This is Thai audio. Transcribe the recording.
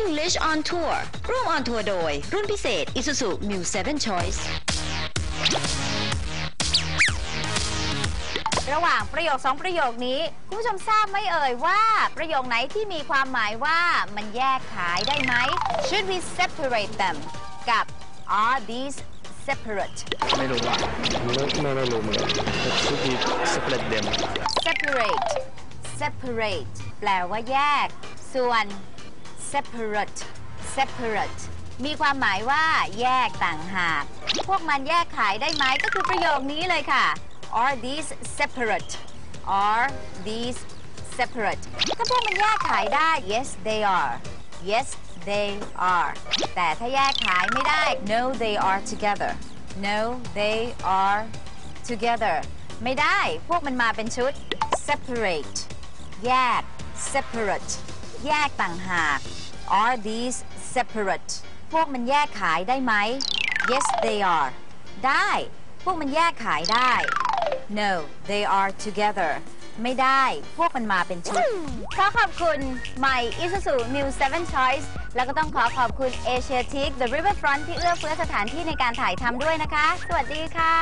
English on Tour ร่วม on tour โดย รุ่นพิเศษ Isuzu Mu 7 Choice ระหว่างประโยคสองประโยคนี้คุณผู้ชมทราบไหมเอ่ยว่าประโยคไหนที่มีความหมายว่ามันแยกขายได้ไหม Should we separate them กับ Are these separate ไม่รู้อะไม่ไม่ไม่รู้เหมือนกันแต่ชุดนี้ separate them separate separate แปลว่าแยก ส่วน separate separate มีความหมายว่าแยกต่างหาก พวกมันแยกขายได้ไหมก็คือประโยคนี้เลยค่ะ are these separate are these separate ถ้าพวกมันแยกขายได้ yes they are yes they are แต่ถ้าแยกขายไม่ได้ no they are together no they are together ไม่ได้ พวกมันมาเป็นชุด separate แยก separate แยกต่างหาก are these separate พวกมันแยกขายได้ไหม yes they are ได้ พวกมันแยกขายได้ no they are together ไม่ได้ พวกมันมาเป็นชุด ขอขอบคุณใหม่ Isuzu New 7 Choice แล้วก็ต้องขอขอบคุณ Asia Teak The Riverfront ที่เอื้อเฟื้อสถานที่ในการถ่ายทำด้วยนะคะ สวัสดีค่ะ